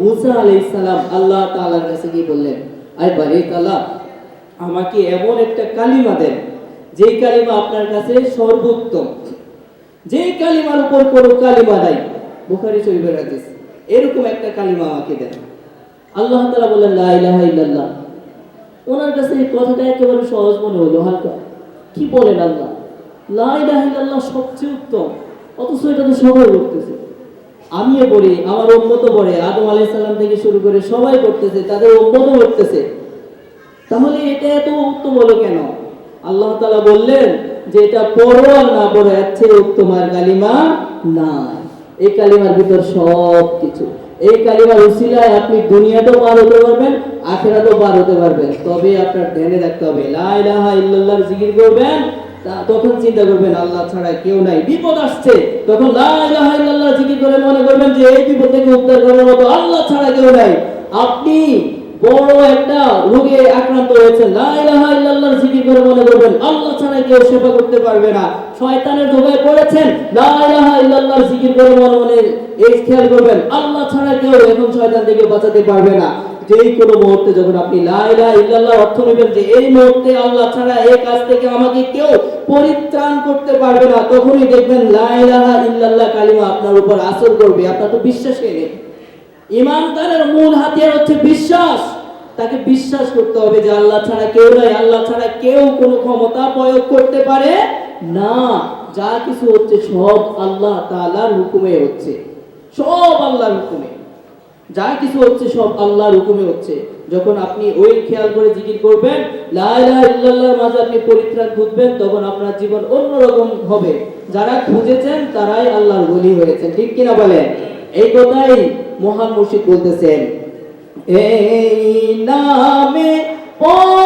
মুসা আলাইহিস সালাম আল্লাহ তাআলার কাছে গিয়ে বললেন, আয় বারে তাআলা আমাকে এমন একটা কালিমা দেন, যেই কালিমা আপনার কাছে সর্বোত্তম। যেই কালিমার উপর কোনো কালিমা নাই। বুখারী শরীফের হাদিস, এরকম একটা কালিমা আমাকে দেন। আল্লাহ তাআলা বললেন, লা ইলাহা ইল্লাল্লাহ। ওনার কাছে এই কথাটা একেবারে সহজ মনে হলো, হালকা। কি বলেন আল্লাহ? লা ইলাহা ইল্লাল্লাহ সবচেয়ে উত্তম, অথচ এটা তো সবাই করতেছে আমিও পড়ি, আমার উম্মত পড়ে। আদম আলাইহিস সালাম থেকে শুরু করে সবাই করতেছে তাদের উম্মতও করতেছে তাহলে এটা এত উত্তম হলো কেন? আল্লাহ তাআলা বললেন যে এটা পড়ো আর না পড়ো চেয়ে উত্তম আর কালিমা না এই কালিমার ভিতর সব কিছু এই কালিমার উসিলায় আপনি দুনিয়াটাও পার হতে পারবেন, আখেরাতেও পার হতে পারবেন। তবে আপনার ধ্যানে রাখতে হবে। লা ইলাহা ইল্লাল্লাহর জিকির করবেন তখন চিন্তা করবেন, আল্লাহ ছাড়া কেউ নাই। বিপদ আসছে। তখন লা জিকির করে মনে করবেন যে, এই বিপদ থেকে উদ্ধার করার মতো আল্লাহ ছাড়া কেউ নাই। আপনি বড় একটা রোগে আক্রান্ত হয়েছেন। লা ইলাহা ইল্লাল্লাহর জিকির করে মনে করবেন, আল্লাহ ছাড়া কেউ সেবা করতে পারবে না। শয়তানের ধোকায় পড়েছেন। জিকির করে মনে মনে এই খেয়াল করবেন, আল্লাহ ছাড়া কেউ এখন শয়তান থেকে বাঁচাতে পারবে না। যেই কোনো মুহূর্তে যখন আপনি লা ইলাহা ইল্লাল্লাহ অর্থ নেবেন যে এই মুহূর্তে আল্লাহ ছাড়া এই কাজ থেকে আমাকে কেউ পরিত্রাণ করতে পারবে না, তখনই দেখবেন লা ইলাহা ইল্লাল্লাহ কালিমা আপনার উপর আসর করবে, আপনার তো বিশ্বাসই নেই ইমানদারের মূল হাতিয়ার হচ্ছে বিশ্বাস। তাকে বিশ্বাস করতে হবে যে আল্লাহ ছাড়া কেউ নাই, আল্লাহ ছাড়া কেউ কোনো ক্ষমতা প্রয়োগ করতে পারে না। যা কিছু হচ্ছে সব আল্লাহ তাআলার হুকুমে হচ্ছে। সব আল্লাহর হুকুমে। যা কিছু হচ্ছে সব আল্লাহর হুকুমে হচ্ছে। যখন আপনি ওই খেয়াল করে জিকির করবেন, লা ইলাহা ইল্লাল্লাহর মাঝে আপনি পরিত্রাণ খুঁজবেন, তখন আপনার জীবন অন্যরকম হবে। যারা খুঁজেছেন, তারাই আল্লাহর বলি হয়েছেন। ঠিক কিনা বলেন? এই কথাই মহান মুর্শিদ বলতেছেন। এই নামে পরিত্রাণ